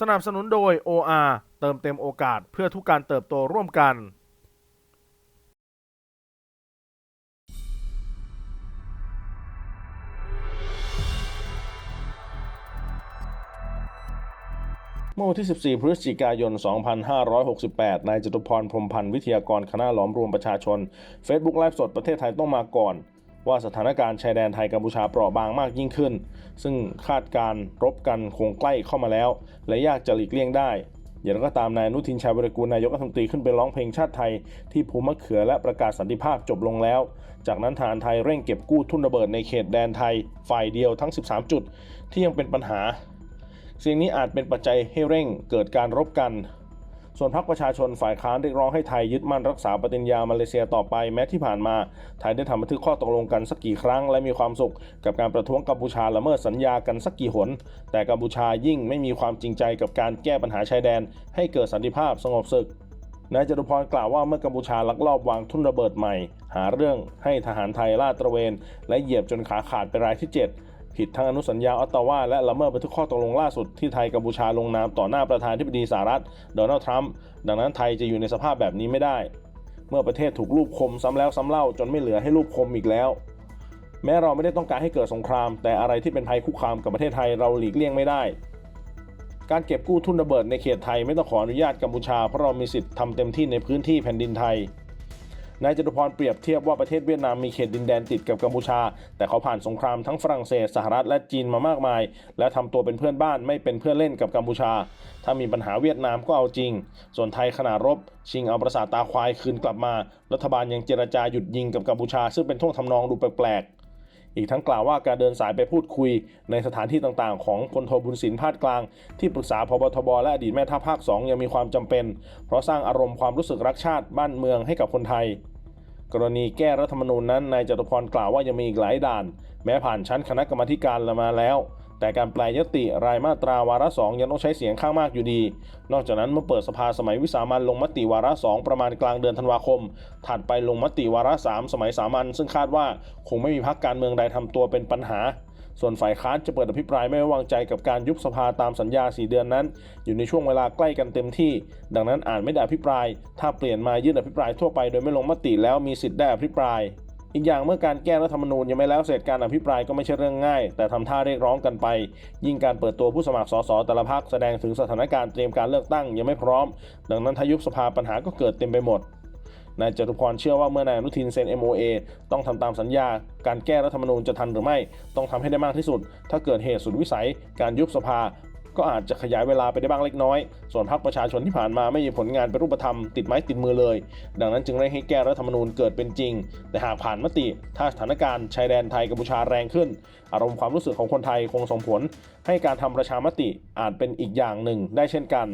สนับสนุนโดย OR เติมเต็มโอกาสเพื่อทุกการเติบโตร่วมกัน เมื่อวันที่ 14 พฤศจิกายน 2568 นายจตุพรพรมพันธ์วิทยากรคณะหลอมรวมประชาชน Facebook ไลฟ์สดประเทศไทยต้องมาก่อน ว่าสถานการณ์ชายแดนไทยกัมพูชาเปราะบางมากยิ่งขึ้น ซึ่งคาดการรบกันคงใกล้เข้ามาแล้ว และยากจะหลีกเลี่ยงได้ อย่างไรก็ตามนายนุทินชาญวิรกูลนายกรัฐมนตรีขึ้นไปร้องเพลงชาติไทย ที่ภูมะเขือและประกาศสันติภาพจบลงแล้ว จากนั้นทหารไทยเร่งเก็บกู้ทุ่นระเบิดในเขตแดนไทยฝ่ายเดียวทั้ง 13 จุด ที่ยังเป็นปัญหาสิ่งนี้อาจเป็นปัจจัยให้เร่งเกิดการรบกัน ส่วนพรรคประชาชนฝ่ายค้านเรียกร้องให้ไทยยึดมั่นรักษาปฏิญญามาเลเซียต่อไปแม้ที่ผ่านมา ไทยได้ทำบันทึกข้อตกลงกันสักกี่ครั้งและมีความสุข กับการประท้วงกัมพูชาละเมิดสัญญากันสักกี่หน แต่กัมพูชายิ่งไม่มีความจริงใจกับการแก้ปัญหาชายแดน ให้เกิดสันติภาพสงบศึกนายจตุพรกล่าวว่าเมื่อกัมพูชาลักลอบวางทุ่นระเบิดใหม่ หาเรื่องให้ทหารไทยลาดตระเวน และเหยียบจนขาขาดเป็นรายที่ 7 ผิดทั้งอนุสัญญาออตตาวาและละเมิดบันทึกข้อตกลงล่าสุดที่ไทยกัมพูชาลงนามต่อหน้าประธานธิบดีสหรัฐโดนัลด์ทรัมป์ดังนั้นไทยจะอยู่ในสภาพแบบนี้ไม่ได้ เมื่อประเทศถูกลูบคมซ้ำแล้วซ้ำเล่าจนไม่เหลือให้ลูบคมอีกแล้ว แม้เราไม่ได้ต้องการให้เกิดสงคราม แต่อะไรที่เป็นภัยคุกคามกับประเทศไทยเราหลีกเลี่ยงไม่ได้ การเก็บกู้ทุนระเบิดในเขตไทยไม่ต้องขออนุญาตกัมพูชาเพราะเรามีสิทธิ์ทำเต็มที่ในพื้นที่แผ่นดินไทย นายจตุพรเปรียบเทียบว่าประเทศเวียดนามมีเขตดินแดนติดกับกัมพูชา แต่เขาผ่านสงครามทั้งฝรั่งเศสสหรัฐและจีนมามากมาย และทำตัวเป็นเพื่อนบ้านไม่เป็นเพื่อนเล่นกับกัมพูชา ถ้ามีปัญหาเวียดนามก็เอาจริง ส่วนไทยขณะรบ ชิงเอาประสาทตาควายคืนกลับมา รัฐบาลยังเจรจาหยุดยิงกับกัมพูชา ซึ่งเป็นท่วงทำนองดูแปลกๆ อีกทั้งกล่าวว่าการเดินสายไปพูดคุย ในสถานที่ต่างๆ ของพลโทบุญสินพาดกลาง ที่ปรึกษาพบทบและอดีตแม่ทัพภาค 2 ยังมีความจำเป็น เพราะสร้างอารมณ์ความรู้สึกรักชาติบ้านเมืองให้กับคนไทย กรณีแก้รัฐธรรมนูญนั้นนายจตุพรกล่าวว่ายังมีอีกหลายด่าน แม้ผ่านชั้นคณะกรรมาธิการมาแล้ว แต่การแปลยติรายมาตราวาระสองยังต้องใช้เสียงข้างมากอยู่ดี นอกจากนั้นเมื่อเปิดสภาสมัยวิสามันลงมติวาระสองประมาณกลางเดือนธันวาคม ถัดไปลงมติวาระสามสมัยสามัญซึ่งคาดว่าคงไม่มีพรรคการเมืองใดทำตัวเป็นปัญหา ส่วนฝ่ายค้านจะเปิดอภิปรายไม่ไว้วางใจกับการยุบสภาตามสัญญา 4 เดือนนั้น อยู่ในช่วงเวลาใกล้กันเต็มที่ ดังนั้นอาจไม่ได้อภิปราย ถ้าเปลี่ยนมายื่นอภิปรายทั่วไปโดยไม่ลงมติแล้วมีสิทธิ์ได้อภิปราย อีกอย่างเมื่อการแก้รัฐธรรมนูญยังไม่แล้วเสร็จการอภิปรายก็ไม่ใช่เรื่องง่าย แต่ทำท่าเรียกร้องกันไป ยิ่งการเปิดตัวผู้สมัครสสแต่ละพรรคแสดงถึงสถานการณ์เตรียมการเลือกตั้งยังไม่พร้อม ดังนั้นถ้ายุบสภาปัญหาก็เกิดเต็มไปหมดนายจตุพรเชื่อว่าเมื่อนายอนุทินเซ็น MOA ต้องทำตามสัญญา การแก้รัฐธรรมนูญจะทันหรือไม่ ต้องทำให้ได้มากที่สุด ถ้าเกิดเหตุสุดวิสัย การยุบสภา ก็อาจจะขยายเวลาไปได้บ้างเล็กน้อย ส่วนพรรคประชาชนที่ผ่านมาไม่มีผลงานเป็นรูปธรรมติดไม้ติดมือเลย ดังนั้นจึงไม่ให้แก้รัฐธรรมนูญเกิดเป็นจริง แต่หากผ่านมติ ถ้าสถานการณ์ชายแดนไทยกัมพูชาแรงขึ้น อารมณ์ความรู้สึกของคนไทยคงส่งผล ให้การทำประชามติอาจเป็นอีกอย่างหนึ่งได้เช่นกัน